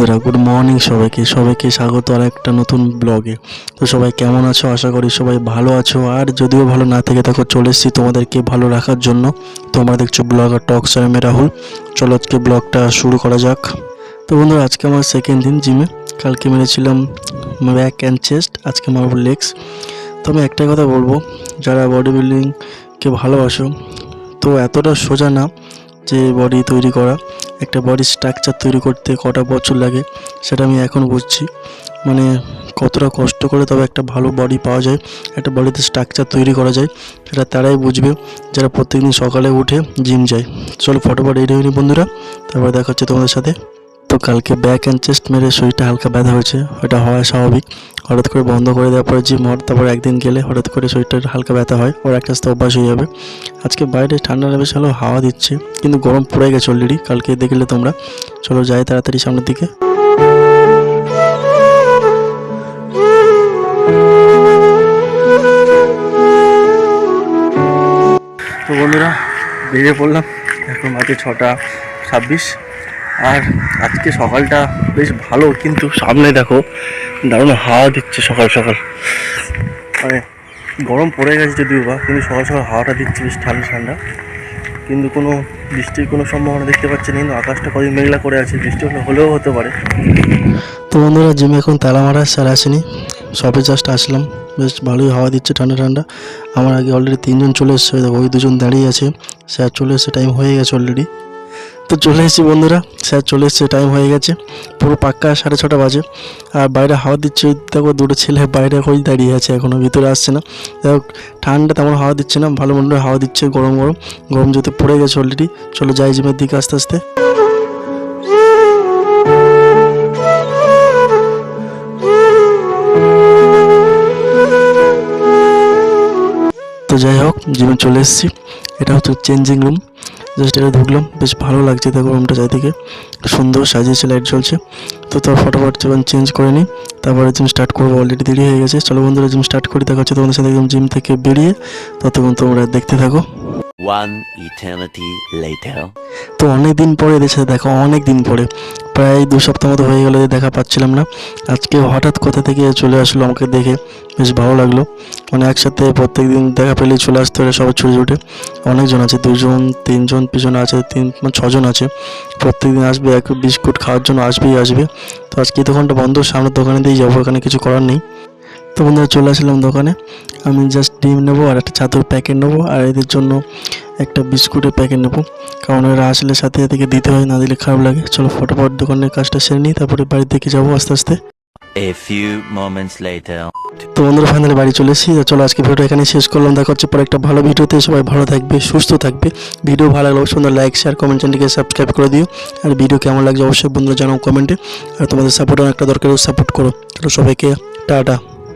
বন্ধুরা good morning সবাইকে। সবাইকে স্বাগত আর একটা নতুন ব্লগে তো সবাই কেমন আছো? আশা করি সবাই ভালো আছো। আর যদিও ভালো না থেকে থাকো, চলে এসেছি তোমাদেরকে ভালো রাখার জন্য। তোমরা দেখছ ব্লগ আর টক আমি রাহুল। চলো আজকে ব্লগটা শুরু করা যাক। তো বন্ধুরা, আজকে আমার সেকেন্ড দিন জিমে কালকে মেরেছিলাম ব্যাক অ্যান্ড চেস্ট আজকে মারব লেগস তো আমি একটাই কথা বলব, যারা বডি বিল্ডিংকে ভালোবাসো, তো এতটা সোজা না। যে বডি তৈরি করা, একটা বডি স্ট্রাকচার তৈরি করতে কটা বছর লাগে, সেটা আমি এখন বুঝছি। মানে কতটা কষ্ট করে তবে একটা ভালো বডি পাওয়া যায়, একটা বডিতে স্ট্রাকচার তৈরি করা যায়, সেটা তারাই বুঝবে। যারা প্রত্যেকদিন সকালে উঠে জিম যায়। চলো ফটোফট রেডি হয়নি বন্ধুরা, তারপরে দেখা হচ্ছে তোমাদের সাথে। তো কালকে ব্যাক অ্যান্ড চেস্ট মেরে শরীরটা হালকা ব্যথা হয়েছে, ওটা হওয়া স্বাভাবিক। হঠাৎ করে বন্ধ করে দেওয়ার পরে জিম হঠাৎ তারপর একদিন গেলে হঠাৎ করে শরীরটা হালকা ব্যথা হয়, ওর একটা আস্তে অভ্যাস হয়ে যাবে। আজকে বাইরে ঠান্ডা বেশ ভালো হাওয়া দিচ্ছে, কিন্তু গরম পড়ে গেছে অলরেডি কালকে দেখলে তোমরা। চলো যাই তাড়াতাড়ি সামনের দিকে। তো বন্ধুরা, বেরিয়ে পড়লাম। এখন বাজে ছটা ছাব্বিশ। আর আজকে সকালটা বেশ ভালো, কিন্তু সামনে দেখো দারুণ হাওয়া দিচ্ছে সকাল সকাল। মানে গরম পড়ে গেছে যদিও বা, কিন্তু সকাল সকাল হাওয়াটা দিচ্ছে বেশ ঠান্ডা ঠান্ডা। কিন্তু কোনো বৃষ্টির কোনো সম্ভাবনা দেখতে পাচ্ছি না, কিন্তু আকাশটা কদিন মেঘলা করে আছে, বৃষ্টি হলে হলেও হতে পারে। তো বন্ধুরা, জিমে এখন তালা মারা স্যার আসেনি। সবে জাস্ট আসলাম। বেশ ভালোই হাওয়া দিচ্ছে ঠান্ডা ঠান্ডা। আমার আগে অলরেডি তিনজন চলে এসছে, ওই দুজন দাঁড়িয়ে আছে। স্যার চলে এসছে টাইম হয়ে গেছে অলরেডি তো চলে এসেছি বন্ধুরা। স্যার চলে এসছে টাইম হয়ে গেছে। পুরো পাক্কা সাড়ে ছটা বাজে। আর বাইরে হাওয়া দিচ্ছে। দেখো দুটো ছেলে বাইরে এখন দাঁড়িয়ে আছে এখনও ভিতরে আসছে না। দেখো ঠান্ডা তেমন হাওয়া দিচ্ছে না, ভালো মন্ড হাওয়া দিচ্ছে, গরম গরম। গরম যেতে পড়ে গেছে অলরেডি চলো যাই জিমের দিকে আস্তে আস্তে। তো যাই হোক, জিমে চলে এসেছি। এটা হচ্ছে চেঞ্জিং রুম জাস্ট এটা ঢুকলাম বেশ ভালো লাগছে দেখো রুমটা চারিদিকে। সুন্দর সাজিয়েছে লাইট জ্বলছে। তো তার ফটোফট যখন চেঞ্জ করে নিই তারপরে জিম স্টার্ট করব অলরেডি দেরি হয়ে গেছে। চলো বন্ধুরা জিম স্টার্ট করি দেখা হচ্ছে তোমাদের সাথে একদম জিম থেকে বেরিয়ে ততক্ষণ তোমরা দেখতে থাকো। One eternity later. তো অনেক দিন পরে এদের সাথে দেখো অনেক দিন পরে। প্রায় দু সপ্তাহ মতো হয়ে গেলো এদের দেখা পাচ্ছিলাম না। আজকে হঠাৎ কোথা থেকে চলে আসলো আমাকে দেখে। বেশ ভালো লাগল। মানে একসাথে প্রত্যেক দিন দেখা পেলেই চলে আসতে পারে সবাই ছুটে ছুটে। অনেকজন আছে, দুজন, তিনজন, পিছনে আছে, তিন মানে ছজন আছে। প্রত্যেক দিন আসবে, এক বিস্কুট খাওয়ার জন্য আসবেই আসবে। তো আজকে দোকানটা বন্ধ, সামনের দোকানে দিয়ে যাব, এখানে কিছু করার নেই। তো বন্ধুরা চলে আসলাম দোকানে। আমি জাস্ট ডিম নেব আর একটা চাদর প্যাকেট নেব। আর এদের জন্য একটা বিস্কুটের প্যাকেট নেব। কারণ এরা আসলে সাথে থেকে দিতে হয় না দিলে খারাপ লাগে। চলো ফটোফট দোকানের কাজটা সেরে নিই তারপরে বাড়ির দিকে যাব আস্তে আস্তে। A few moments later. তো বন্ধুরা ফাইনালি বাড়ি চলে এসেছি। চলো আজকে ভিডিওটা এখানে শেষ করলাম। দেখা হচ্ছে পরে একটা ভালো ভিডিওতে। সবাই ভালো থাকবে সুস্থ থাকবে। ভিডিও ভালো লাগলে অবশ্যই সুন্দর লাইক শেয়ার কমেন্ট চ্যানেলকে সাবস্ক্রাইব করে দিও। আর ভিডিও কেমন লাগছে অবশ্যই বন্ধুরা জানাও কমেন্টে আর তোমাদের সাপোর্ট অনেকটা দরকার সাপোর্ট করো। চলো সবাইকে টাটা।